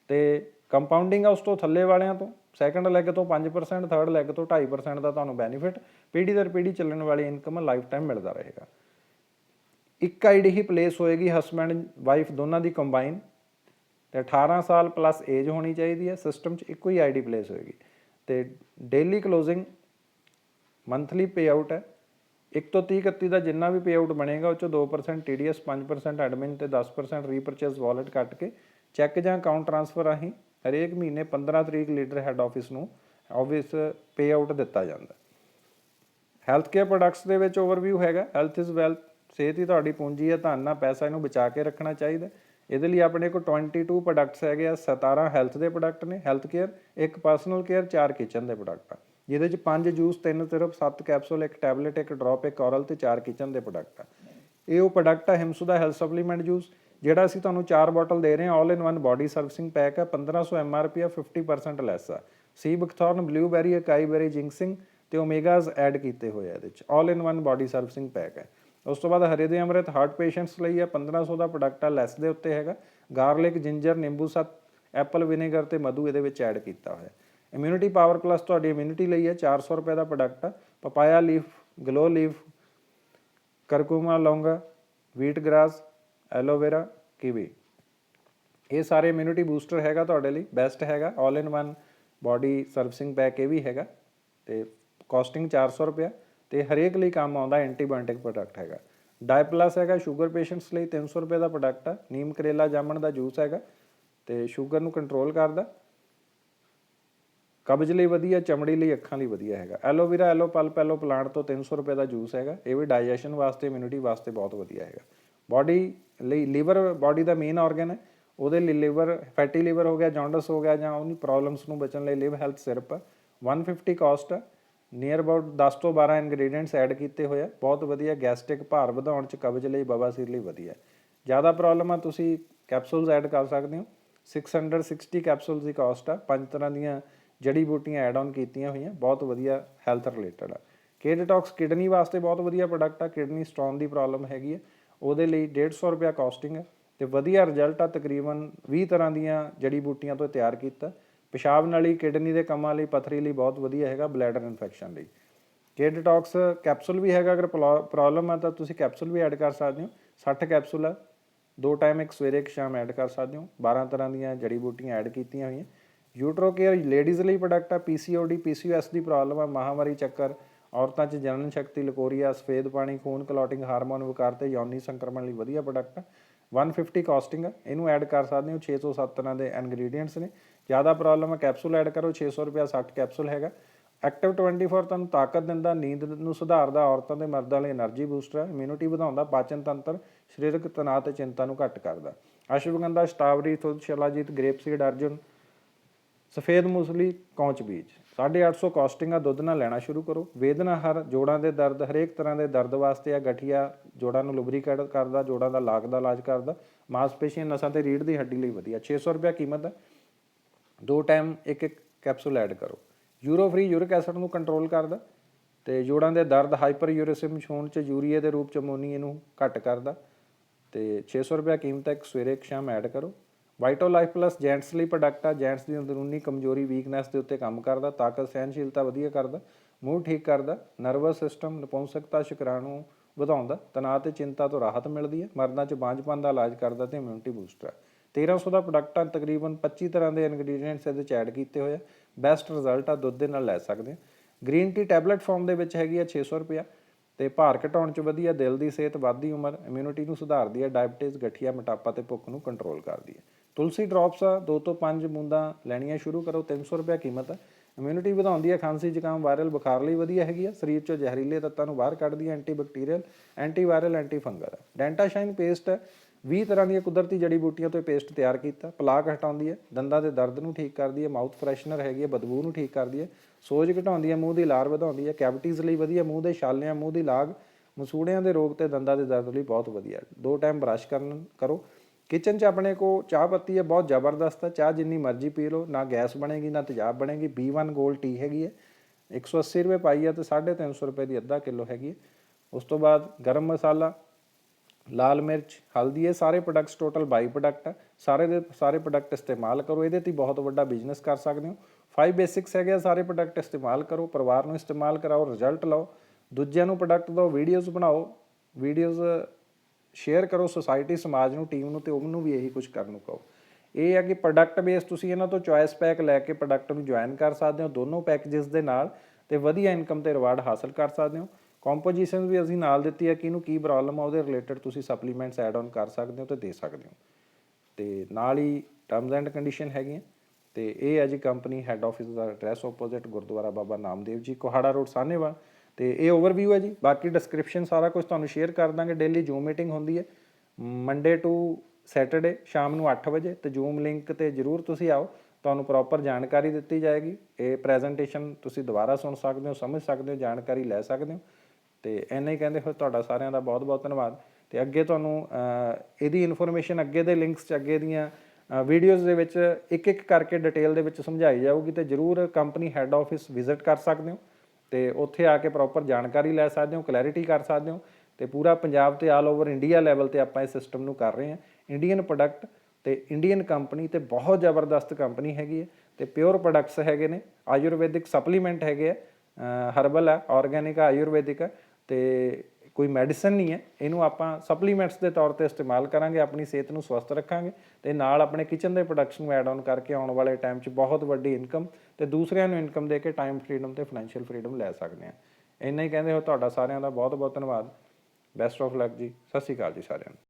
Speaker 1: ਤੇ ਕੰਪਾਊਂਡਿੰਗ ਆ ਉਸ ਤੋਂ ਥੱਲੇ ਵਾਲਿਆਂ ਤੋਂ ਸੈਕੰਡ ਲੈਗ ਤੋਂ 5% ਥਰਡ ਲੈਗ ਤੋਂ 2.5% ਦਾ ਤੁਹਾਨੂੰ ਬੈਨੀਫਿਟ ਪੀੜੀ ਦਰ ਪੀੜੀ ਚੱਲਣ ਵਾਲੀ ਇਨਕਮ ਲਾਈਫ ਟਾਈਮ ਮਿਲਦਾ ਰਹੇਗਾ। ਇੱਕ ਆਈਡੀ ਹੀ ਪਲੇਸ ਹੋਏਗੀ ਹਸਬੈਂਡ ਵਾਈਫ ਦੋਨਾਂ ਦੀ ਕੰਬਾਈਨ ਤੇ 18 ਸਾਲ ਪਲੱਸ ਏਜ ਹੋਣੀ ਚਾਹੀਦੀ ਹੈ ਸਿਸਟਮ 'ਚ ਇੱਕੋ ਹੀ ਆਈਡੀ ਪਲੇਸ ਹੋਏਗੀ। ਤੇ daily closing monthly pay out ਹੈ। 1 ਤੋਂ 30 31 ਦਾ ਜਿੰਨਾ ਵੀ ਪੇ ਆਊਟ ਬਣੇਗਾ, ਉਹ ਚੋਂ 2% TDS 5% ਐਡਮਿਨ ਤੇ 10% ਰੀਪਰਚੇਸ ਵਾਲਟ ਕੱਟ ਕੇ ਚੈੱਕ ਜਾਂ ਅਕਾਊਂਟ ਟ੍ਰਾਂਸਫਰ ਰਾਹੀਂ ਹਰੇਕ ਮਹੀਨੇ 15 ਤਰੀਕ ਲੀਡਰ ਹੈੱਡ ਆਫਿਸ ਨੂੰ ਆਫਿਸ ਪੇ ਆਊਟ ਦਿੱਤਾ ਜਾਂਦਾ। ਹੈਲਥ ਕੇਅਰ ਪ੍ਰੋਡਕਟਸ ਦੇ ਵਿੱਚ ਓਵਰਵਿਊ ਹੈਗਾ। ਹੈਲਥ ਇਜ਼ ਵੈਲਥ ਸਿਹਤ ਹੀ ਤੁਹਾਡੀ ਪੂੰਜੀ ਹੈ, ਧਨ ਨਾਲ ਪੈਸਾ ਇਹਨੂੰ ਬਚਾ ਕੇ ਰੱਖਣਾ ਚਾਹੀਦਾ। ਇਹਦੇ ਲਈ ਆਪਣੇ ਕੋਲ 22 ਪ੍ਰੋਡਕਟਸ ਹੈਗੇ ਆ 17 ਹੈਲਥ ਦੇ ਪ੍ਰੋਡਕਟ ਨੇ ਹੈਲਥ ਕੇਅਰ ਇੱਕ ਪਰਸਨਲ ਕੇਅਰ ਚਾਰ ਕਿਚਨ ਦੇ ਪ੍ਰੋਡਕਟ ਆ। ਜਿਹਦੇ ਚ ਪੰਜ ਜੂਸ, ਤਿੰਨ ਸਿਰਫ, ਸੱਤ ਕੈਪਸੂਲ, ਇੱਕ ਟੈਬਲੇਟ, ਇੱਕ ਡ੍ਰੌਪ, ਇੱਕ ਔਰਲ ਤੇ ਚਾਰ ਕਿਚਨ ਦੇ ਪ੍ਰੋਡਕਟ ਆ। ਇਹ ਉਹ ਪ੍ਰੋਡਕਟ ਆ ਹਿਮਸੂ ਦਾ ਹੈਲਥ ਸਪਲੀਮੈਂਟ ਜੂਸ, ਜਿਹੜਾ ਅਸੀਂ ਤੁਹਾਨੂੰ ਚਾਰ ਬੋਟਲ ਦੇ ਰਹੇ ਹਾਂ all in one body servicing pack ਹੈ 1500 ਐਮਆਰਪੀ ਆ 50% ਲੈਸ ਆ। ਸੀ ਬਕਥੋਰਨ ਬਲੂਬੈਰੀ ਅਕਾਈ ਬੈਰੀ ਜਿੰਕਸਿੰਗ ਤੇ ਓਮੇਗਾਸ ਐਡ ਕੀਤੇ ਹੋਏ ਆ ਇਹਦੇ ਚ। All in one body servicing pack ਹੈ ਉਸ ਤੋਂ ਬਾਅਦ ਹਰੇ ਦੇ ਅੰਮ੍ਰਿਤ ਹਾਰਟ ਪੇਸ਼ੈਂਟਸ ਲਈ ਹੈ 1500 ਦਾ ਪ੍ਰੋਡਕਟ ਆ ਲੈਸ ਦੇ ਉੱਤੇ ਹੈਗਾ। ਗਾਰਲਿਕ ਜਿੰਜਰ ਨਿੰਬੂ ਸੱਤ ਐਪਲ ਵਿਨੇਗਰ ਤੇ ਮਧੂ ਇਹਦੇ ਵਿੱਚ ਐਡ ਕੀਤਾ ਹੋਇਆ। ਇਮਿਊਨਿਟੀ ਪਾਵਰ ਪਲੱਸ ਤੁਹਾਡੀ ਇਮਿਊਨਿਟੀ ਲਈ ਹੈ 400 ਰੁਪਏ ਦਾ ਪ੍ਰੋਡਕਟ ਆ। ਪਪਾਇਆ ਲੀਫ ਗਲੋ leaf curcuma longa wheat grass aloe vera kiwi ਸਾਰੇ ਇਮਿਊਨਿਟੀ ਬੂਸਟਰ ਹੈਗਾ ਤੁਹਾਡੇ ਲਈ ਬੈਸਟ ਹੈਗਾ। All in one body servicing pack ਇਹ ਵੀ ਹੈਗਾ। ਤੇ ਕਾਸਟਿੰਗ 400 ਰੁਪਏ ਤੇ ਹਰੇਕ ਲਈ ਕੰਮ ਆਉਂਦਾ ਐਂਟੀਬਾਇਓਟਿਕ ਪ੍ਰੋਡਕਟ ਹੈਗਾ। ਡਾਈਪਲਸ ਹੈਗਾ ਸ਼ੂਗਰ ਪੇਸ਼ੈਂਟਸ ਲਈ 300 ਰੁਪਏ ਦਾ ਪ੍ਰੋਡਕਟ ਆ। ਨੀਮ ਕਰੇਲਾ, ਜਾਮਣ ਦਾ ਜੂਸ ਹੈਗਾ। ਤੇ ਸ਼ੂਗਰ ਨੂੰ ਕੰਟਰੋਲ ਕਰਦਾ। ਕਬਜ਼ ਲਈ ਵਧੀਆ, ਚਮੜੀ ਲਈ ਅੱਖਾਂ ਲਈ ਵਧੀਆ ਹੈਗਾ। Aloe vera aloe pulp aloe plant ਤੋਂ 300 ਰੁਪਏ ਦਾ ਜੂਸ ਹੈਗਾ। ਇਹ ਵੀ ਡਾਈਜੈਸ਼ਨ ਵਾਸਤੇ ਇਮਿਊਨਿਟੀ ਵਾਸਤੇ ਬਹੁਤ ਵਧੀਆ ਹੈਗਾ। ਬਾਡੀ ਲਈ ਲੀਵਰ ਬਾਡੀ ਦਾ ਮੇਨ ਆਰਗਨ ਹੈ। ਉਹਦੇ ਲਈ ਲੀਵਰ ਫੈਟੀ ਲਿਵਰ ਹੋ ਗਿਆ ਜੌਂਡਸ ਹੋ ਗਿਆ, ਜਾਂ ਉਹਨੀ ਪ੍ਰੋਬਲਮਸ ਨੂੰ ਬਚਣ ਲਈ ਲਿਵ ਹੈਲਥ ਸਿਰਪ। 150 ਕਾਸਟ ਹੈ ਨੀਅਰ ਅਬਾਊਟ 10 ਤੋਂ 12 ਇਨਗਰੀਡੀਐਂਟਸ ਐਡ ਕੀਤੇ ਹੋਏ ਆ। ਬਹੁਤ ਵਧੀਆ ਗੈਸਟ੍ਰਿਕ ਭਾਰ ਵਧਾਉਣ ਚ ਕਬਜ਼ ਲਈ ਬਵਾਸੀਰ ਲਈ ਵਧੀਆ। ਜ਼ਿਆਦਾ ਪ੍ਰੋਬਲਮ ਆ, ਤੁਸੀਂ ਕੈਪਸੂਲਸ ਐਡ ਕਰ ਸਕਦੇ ਹੋ। 660 ਕੈਪਸੂਲਸ ਦੀ ਕਾਸਟ ਆ। ਪੰਜ ਤਰ੍ਹਾਂ ਦੀਆਂ ਜੜੀ ਬੂਟੀਆਂ ਐਡ ਆਨ ਕੀਤੀਆਂ ਹੋਈਆਂ, ਬਹੁਤ ਵਧੀਆ ਹੈਲਥ ਰਿਲੇਟਡ ਆ। ਕੇ ਡਿਟੌਕਸ ਕਿਡਨੀ ਵਾਸਤੇ ਬਹੁਤ ਵਧੀਆ ਪ੍ਰੋਡਕਟ ਆ, ਕਿਡਨੀ ਸਟੋਨ ਦੀ ਪ੍ਰੋਬਲਮ ਹੈਗੀ ਆ। ਉਹਦੇ ਲਈ 150 ਰੁਪਿਆ ਕਾਸਟਿੰਗ ਆ ਤੇ ਵਧੀਆ ਰਿਜ਼ਲਟ ਆ, ਤਕਰੀਬਨ 20 ਤਰ੍ਹਾਂ ਦੀਆਂ ਜੜੀ ਬੂਟੀਆਂ ਤੋਂ ਤਿਆਰ ਕੀਤਾ। ਪਿਸ਼ਾਬ ਨਾਲੀ ਕਿਡਨੀ ਦੇ ਕੰਮਾਂ ਲਈ, ਪਥਰੀ ਲਈ ਬਹੁਤ ਵਧੀਆ ਹੈਗਾ ਬਲੈਡਰ ਇਨਫੈਕਸ਼ਨ ਲਈ। ਕੇ ਡਿਟੌਕਸ ਕੈਪਸੂਲ ਵੀ ਹੈਗਾ, ਅਗਰ ਪ੍ਰੋਬਲਮ ਆ ਤਾਂ ਤੁਸੀਂ ਕੈਪਸੂਲ ਵੀ ਐਡ ਕਰ ਸਕਦੇ ਹੋ। 60 ਕੈਪਸੂਲ ਆ, ਦੋ ਟਾਈਮ ਇੱਕ ਸਵੇਰੇ ਇੱਕ ਸ਼ਾਮ ਐਡ ਕਰ ਸਕਦੇ ਹੋ। 12 ਤਰ੍ਹਾਂ ਦੀਆਂ ਜੜੀ ਬੂਟੀਆਂ ਐਡ ਕੀਤੀਆਂ ਹੋਈਆਂ। ਯੂਟਰੋ ਕੇਅਰ ਲੇਡੀਜ਼ ਲਈ ਪ੍ਰੋਡਕਟ ਆ ਪੀਸੀਓਡੀ ਪੀਸੀਓਐਸ ਦੀ ਪ੍ਰੋਬਲਮ ਆ ਮਾਹਵਾਰੀ ਚੱਕਰ, ਔਰਤਾਂ 'ਚ ਜਨਨ ਸ਼ਕਤੀ, ਲਕੋਰੀਆ, ਸਫੇਦ ਪਾਣੀ, ਖੂਨ ਕਲੋਟਿੰਗ ਹਾਰਮੋਨ ਵਿਕਾਰ ਤੇ ਯੋਨੀ ਸੰਕਰਮਣ ਲਈ ਵਧੀਆ ਪ੍ਰੋਡਕਟ ਆ। 150 ਕਾਸਟਿੰਗ ਆ, ਇਹਨੂੰ ਐਡ ਕਰ ਸਕਦੇ ਹੋ 607 ਤਰ੍ਹਾਂ ਦੇ ਇਨਗਰੀਡੀਅੰਟਸ ਨੇ। ਜ਼ਿਆਦਾ ਪ੍ਰੋਬਲਮ ਆ ਕੈਪਸੂਲ ਐਡ ਕਰੋ 600 ਰੁਪਿਆ 60 ਕੈਪਸੂਲ ਹੈਗਾ। ਐਕਟਿਵ 24 ਤੁਹਾਨੂੰ ਤਾਕਤ ਦਿੰਦਾ, ਨੀਂਦ ਨੂੰ ਸੁਧਾਰਦਾ, ਔਰਤਾਂ ਦੇ ਮਰਦਾਂ ਲਈ એનર્ਜੀ ਬੂਸਟਰ ਹੈ ਇਮਿਊਨਿਟੀ ਵਧਾਉਂਦਾ, ਪਾਚਨ ਤੰਤਰ, ਸਰੀਰਕ ਤਣਾਅ ਤੇ ਚਿੰਤਾ ਨੂੰ ਘੱਟ ਕਰਦਾ। ਅਸ਼ਵਗੰਧਾ ਸਟ੍ਰਾਬਰੀ ਥੋਦ ਸ਼ਲਾਜੀਤ ਗ੍ਰੇਪ ਸੀਡ ਅਰਜਨ ਸਫੇਦ ਮੂਸਲੀ ਕੌਂਚ ਬੀਜ। 850 ਕਾਸਟਿੰਗ ਆ ਦੁੱਧ ਨਾਲ ਲੈਣਾ ਸ਼ੁਰੂ ਕਰੋ। ਵੇਦਨਾ ਹਰ ਜੋੜਾਂ ਦੇ ਦਰਦ, ਹਰੇਕ ਤਰ੍ਹਾਂ ਦੇ ਦਰਦ ਵਾਸਤੇ ਆ ਗਠੀਆ ਜੋੜਾਂ ਨੂੰ ਲੁਬਰੀਕੇਟ ਕਰਦਾ, ਜੋੜਾਂ ਦਾ ਲਾਗ ਦਾ ਇਲਾਜ ਕਰਦਾ। ਮਾਸਪੇਸ਼ੀਆਂ ਨਸਾਂ ਤੇ ਰੀੜ੍ਹ ਦੀ ਹੱਡੀ ਲਈ ਵਧੀਆ। 600 ਰੁਪਏ ਕੀਮਤ ਹੈ। ਦੋ ਟਾਈਮ ਇੱਕ ਇੱਕ ਕੈਪਸੂਲ ਐਡ ਕਰੋ। ਯੂਰੋ ਫ੍ਰੀ ਯੂਰਿਕ ਐਸਿਡ ਨੂੰ ਕੰਟਰੋਲ ਕਰਦਾ ਤੇ ਜੋੜਾਂ ਦੇ ਦਰਦ ਹਾਈਪਰ ਯੂਰਿਸਮ ਹੋਣ ਚ ਯੂਰੀਏ ਦੇ ਰੂਪ ਚ ਅਮੋਨੀਏ ਨੂੰ ਘੱਟ ਕਰਦਾ ਤੇ 600 ਰੁਪਏ ਕੀਮਤ ਹੈ। ਇੱਕ ਸਵੇਰੇ ਇੱਕ ਸ਼ਾਮ ਐਡ ਕਰੋ। ਵਾਈਟੋ ਲਾਈਫ ਪਲੱਸ ਜੈਂਟਸ ਲਈ ਪ੍ਰੋਡਕਟ ਆ ਜੈਂਟਸ ਦੀ ਅੰਦਰੂਨੀ ਕਮਜ਼ੋਰੀ ਵੀਕਨੈਸ ਦੇ ਉੱਤੇ ਕੰਮ ਕਰਦਾ, ਤਾਕਤ ਸਹਿਨਸ਼ੀਲਤਾ ਵਧੀਆ ਕਰਦਾ ਮੂਡ ਠੀਕ ਕਰਦਾ ਨਰਵਸ ਸਿਸਟਮ ਨਪੁੰਸਕਤਾ, ਸ਼ੁਕਰਾਣੂ ਵਧਾਉਂਦਾ, ਤਣਾਅ ਤੇ ਚਿੰਤਾ ਤੋਂ ਰਾਹਤ ਮਿਲਦੀ ਹੈ ਮਰਦਾਂ 'ਚ ਬਾਂਝਪਨ ਦਾ ਇਲਾਜ ਕਰਦਾ ਤੇ ਇਮਿਊਨਿਟੀ ਬੂਸਟਰ ਹੈ 1300 ਦਾ ਪ੍ਰੋਡਕਟ ਆ, ਤਕਰੀਬਨ 25 ਤਰ੍ਹਾਂ ਦੇ ਇਨਗਰੀਡੀਐਂਟਸ ਇਹਦੇ ਚ ਐਡ ਕੀਤੇ ਹੋਏ ਆ ਬੈਸਟ ਰਿਜ਼ਲਟ ਆ, ਦੁੱਧ ਦੇ ਨਾਲ ਲੈ ਸਕਦੇ ਆ। ਗ੍ਰੀਨ ਟੀ ਟੈਬਲੇਟ ਫਾਰਮ ਦੇ ਵਿੱਚ ਹੈਗੀ ਆ 600 ਰੁਪਿਆ ਤੇ ਭਾਰ ਘਟਾਉਣ ਚ ਵਧੀਆ, ਦਿਲ ਦੀ ਸਿਹਤ ਵੱਧਦੀ ਉਮਰ ਇਮਿਊਨਿਟੀ ਨੂੰ ਸੁਧਾਰਦੀ ਹੈ ਡਾਇਬਟੀਜ਼ ਗਠੀਆ, ਮੋਟਾਪਾ ਤੇ ਭੁੱਖ ਨੂੰ ਕੰਟਰੋਲ ਕਰਦੀ ਹੈ ਤੁਲਸੀ ਡ੍ਰੌਪਸ ਆ 2 ਤੋਂ 5 ਬੂੰਦਾਂ ਲੈਣੀਆਂ ਸ਼ੁਰੂ ਕਰੋ 300 ਰੁਪਏ ਕੀਮਤ ਹੈ ਇਮਿਊਨਿਟੀ ਵਧਾਉਂਦੀ ਹੈ ਖਾਂਸੀ ਜ਼ੁਕਾਮ ਵਾਇਰਲ ਬੁਖਾਰ ਲਈ ਵਧੀਆ ਹੈਗੀ ਆ। ਸਰੀਰ ਚੋਂ ਜ਼ਹਿਰੀਲੇ ਤੱਤਾਂ ਨੂੰ ਬਾਹਰ ਕੱਢਦੀ ਹੈ ਐਂਟੀਬੈਕਟੀਰੀਅਲ ਐਂਟੀਵਾਇਰਲ ਐਂਟੀ ਫੰਗਲ ਹੈ ਡੈਂਟਾ ਸ਼ਾਈਨ ਪੇਸਟ ਹੈ 20 ਤਰ੍ਹਾਂ ਦੀਆਂ ਕੁਦਰਤੀ ਜੜੀ ਬੂਟੀਆਂ ਤੋਂ ਇਹ ਪੇਸਟ ਤਿਆਰ ਕੀਤਾ। ਪਲਾਕ ਹਟਾਉਂਦੀ ਹੈ ਦੰਦਾਂ ਦੇ ਦਰਦ ਨੂੰ ਠੀਕ ਕਰਦੀ ਹੈ ਮਾਊਥ ਫਰੈਸ਼ਨਰ ਹੈਗੀ ਹੈ ਬਦਬੂ ਨੂੰ ਠੀਕ ਕਰਦੀ ਹੈ ਸੋਜ ਘਟਾਉਂਦੀ ਹੈ ਮੂੰਹ ਦੀ ਲਾਰ ਵਧਾਉਂਦੀ ਹੈ ਕੈਵਿਟੀਜ਼ ਲਈ ਵਧੀਆ, ਮੂੰਹ ਦੇ ਛਾਲਿਆਂ, ਮੂੰਹ ਦੀ ਲਾਗ, ਮਸੂੜਿਆਂ ਦੇ ਰੋਗ ਤੇ ਦੰਦਾਂ ਦੇ ਦਰਦ ਲਈ ਬਹੁਤ ਵਧੀਆ। ਦੋ ਟਾਈਮ ਬਰਸ਼ ਕਰਨ ਕਰੋ। ਕਿਚਨ 'ਚ ਆਪਣੇ ਕੋ ਚਾਹ ਪੱਤੀ ਹੈ ਬਹੁਤ ਜ਼ਬਰਦਸਤ ਹੈ। ਚਾਹ ਜਿੰਨੀ ਮਰਜ਼ੀ ਪੀ ਲਓ ਨਾ ਗੈਸ ਬਣੇਗੀ ਨਾ ਤੇਜ਼ਾਬ ਬਣੇਗੀ। B1 ਗੋਲਡ ਟੀ ਹੈਗੀ ਹੈ। 180 ਰੁਪਏ ਪਾਈ ਹੈ ਤੇ 350 ਰੁਪਏ ਦੀ ਅੱਧਾ ਕਿਲੋ ਹੈਗੀ ਹੈ। ਉਸ ਤੋਂ ਬਾਅਦ ਗਰਮ ਮਸਾਲਾ ਲਾਲ ਮਿਰਚ ਹਲਦੀ ਇਹ ਸਾਰੇ ਪ੍ਰੋਡਕਟਸ ਟੋਟਲ ਬਾਈ ਪ੍ਰੋਡਕਟ ਆ ਸਾਰੇ ਦੇ ਸਾਰੇ ਪ੍ਰੋਡਕਟ ਇਸਤੇਮਾਲ ਕਰੋ। ਇਹਦੇ ਤੇ ਬਹੁਤ ਵੱਡਾ ਬਿਜ਼ਨਸ ਕਰ ਸਕਦੇ ਹੋ। ਫਾਈਵ ਬੇਸਿਕਸ ਹੈਗੇ ਆ, ਸਾਰੇ ਪ੍ਰੋਡਕਟ ਇਸਤੇਮਾਲ ਕਰੋ ਪਰਿਵਾਰ ਨੂੰ ਇਸਤੇਮਾਲ ਕਰਾਓ ਰਿਜ਼ਲਟ ਲਓ। ਦੂਜਿਆਂ ਨੂੰ ਪ੍ਰੋਡਕਟ ਦਿਓ ਵੀਡੀਓਜ਼ ਬਣਾਓ। ਵੀਡੀਓਜ਼ ਸ਼ੇਅਰ ਕਰੋ ਸੁਸਾਇਟੀ ਸਮਾਜ ਨੂੰ ਟੀਮ ਨੂੰ ਤੇ ਉਹਨੂੰ ਵੀ ਇਹੀ ਕੁਝ ਕਰਨ ਨੂੰ ਕਹੋ। ਇਹ ਹੈ ਕਿ ਪ੍ਰੋਡਕਟ ਬੇਸ ਤੁਸੀਂ ਇਹਨਾਂ ਤੋਂ ਚੁਆਇਸ ਪੈਕ ਲੈ ਕੇ ਪ੍ਰੋਡਕਟ ਨੂੰ ਜੁਆਇਨ ਕਰ ਸਕਦੇ ਹੋ, ਦੋਨੋਂ ਪੈਕੇजेस ਦੇ ਨਾਲ ਤੇ ਵਧੀਆ ਇਨਕਮ ਤੇ ਰਿਵਾਰਡ ਹਾਸਲ ਕਰ ਸਕਦੇ ਹੋ। ਕੰਪੋਜੀਸ਼ਨ ਵੀ ਅਸੀਂ ਨਾਲ ਦਿੱਤੀ ਹੈ ਕਿ ਇਹਨੂੰ ਕੀ ਪ੍ਰੋਬਲਮ ਆ, ਉਹਦੇ ਰਿਲੇਟਡ ਤੁਸੀਂ ਸਪਲੀਮੈਂਟਸ ਐਡ ਆਨ ਕਰ ਸਕਦੇ ਹੋ ਤੇ ਦੇ ਸਕਦੇ ਹੋ। ਤੇ ਨਾਲ ਹੀ ਟਰਮਸ ਐਂਡ ਕੰਡੀਸ਼ਨ ਹੈਗੀਆਂ ਤੇ ਇਹ ਹੈ ਜੀ ਕੰਪਨੀ ਹੈੱਡ ਆਫਿਸ ਦਾ address opposite Gurdwara Baba Namdev ji, Kohara road Sahnewal. ਤੇ ਇਹ ਓਵਰਵਿਊ ਹੈ ਜੀ। ਬਾਕੀ ਡਿਸਕ੍ਰਿਪਸ਼ਨ ਸਾਰਾ ਕੁਝ ਤੁਹਾਨੂੰ ਸ਼ੇਅਰ ਕਰ ਦਾਂਗੇ। ਡੇਲੀ ਜੂਮ ਮੀਟਿੰਗ ਹੁੰਦੀ ਹੈ। ਮੰਡੇ ਟੂ ਸੈਟਰਡੇ ਸ਼ਾਮ ਨੂੰ 8 ਵਜੇ। ਤੇ ਜੂਮ ਲਿੰਕ ਤੇ ਜਰੂਰ ਤੁਸੀਂ ਆਓ। ਤੁਹਾਨੂੰ ਪ੍ਰੋਪਰ ਜਾਣਕਾਰੀ ਦਿੱਤੀ ਜਾਏਗੀ। ਇਹ ਪ੍ਰੈਜੈਂਟੇਸ਼ਨ ਤੁਸੀਂ ਦੁਬਾਰਾ ਸੁਣ ਸਕਦੇ ਹੋ, ਸਮਝ ਸਕਦੇ ਹੋ, ਜਾਣਕਾਰੀ ਲੈ ਸਕਦੇ ਹੋ। ਤੇ ਐਨਾ ਕਹਿੰਦੇ ਹੋਏ ਤੁਹਾਡਾ ਸਾਰਿਆਂ ਦਾ ਬਹੁਤ ਬਹੁਤ ਧੰਨਵਾਦ। ਤੇ ਅੱਗੇ ਤੁਹਾਨੂੰ ਇਹਦੀ ਇਨਫੋਰਮੇਸ਼ਨ ਅੱਗੇ ਦੇ ਲਿੰਕਸ ਚ, ਅੱਗੇ ਦੀਆਂ ਵੀਡੀਓਜ਼ ਦੇ ਵਿੱਚ ਇੱਕ ਇੱਕ ਕਰਕੇ ਡਿਟੇਲ ਦੇ ਵਿੱਚ ਸਮਝਾਈ ਜਾਊਗੀ। ਤੇ ਜਰੂਰ ਕੰਪਨੀ ਹੈੱਡ ਆਫਿਸ ਵਿਜ਼ਿਟ ਕਰ ਸਕਦੇ ਹੋ। ਤੇ ਉੱਥੇ ਆ ਕੇ ਪ੍ਰੋਪਰ ਜਾਣਕਾਰੀ ਲੈ ਸਕਦੇ ਹੋ ਕਲੈਰਿਟੀ ਕਰ ਸਕਦੇ ਹੋ ਤੇ ਪੂਰਾ ਪੰਜਾਬ ਤੇ ਆਲ ਓਵਰ ਇੰਡੀਆ ਲੈਵਲ ਤੇ ਆਪਾਂ ਇਸ ਸਿਸਟਮ ਨੂੰ ਕਰ ਰਹੇ ਹਾਂ। ਇੰਡੀਅਨ ਪ੍ਰੋਡਕਟ ਤੇ ਇੰਡੀਅਨ ਕੰਪਨੀ ਤੇ ਬਹੁਤ ਜ਼ਬਰਦਸਤ ਕੰਪਨੀ ਹੈਗੀ ਹੈ ਤੇ ਪਿਓਰ ਪ੍ਰੋਡਕਟਸ ਹੈਗੇ ਨੇ, ਆਯੁਰਵੈਦਿਕ ਸਪਲੀਮੈਂਟ ਹੈਗੇ ਆ ਹਰਬਲ ਆ ਆਰਗੈਨਿਕ ਹੈ, ਆਯੁਰਵੈਦਿਕ ਆ ਤੇ ਕੋਈ ਮੈਡੀਸਨ ਨਹੀਂ ਹੈ, ਇਹਨੂੰ ਆਪਾਂ ਸਪਲੀਮੈਂਟਸ ਦੇ ਤੌਰ ਤੇ ਇਸਤੇਮਾਲ ਕਰਾਂਗੇ, ਆਪਣੀ ਸਿਹਤ ਨੂੰ ਸਵਸਥ ਰੱਖਾਂਗੇ ਤੇ ਨਾਲ ਆਪਣੇ ਕਿਚਨ ਦੇ ਪ੍ਰੋਡਕਸ਼ਨ ਨੂੰ ਐਡ ਆਨ ਕਰਕੇ ਆਉਣ ਵਾਲੇ ਟਾਈਮ 'ਚ ਬਹੁਤ ਵੱਡੀ ਇਨਕਮ ਤੇ ਦੂਸਰਿਆਂ ਨੂੰ ਇਨਕਮ ਦੇ ਕੇ ਟਾਈਮ ਫਰੀडम ਤੇ ਫਾਈਨੈਂਸ਼ੀਅਲ ਫਰੀडम ਲੈ ਸਕਦੇ ਆ ਇੰਨਾ ਹੀ ਕਹਿੰਦੇ ਹੋ, ਤੁਹਾਡਾ ਸਾਰਿਆਂ ਦਾ ਬਹੁਤ ਬਹੁਤ ਧੰਨਵਾਦ। ਬੈਸਟ ਆਫ ਲੱਕ ਜੀ, ਸਤਿ ਸ਼੍ਰੀ ਅਕਾਲ ਜੀ ਸਾਰਿਆਂ ਨੂੰ।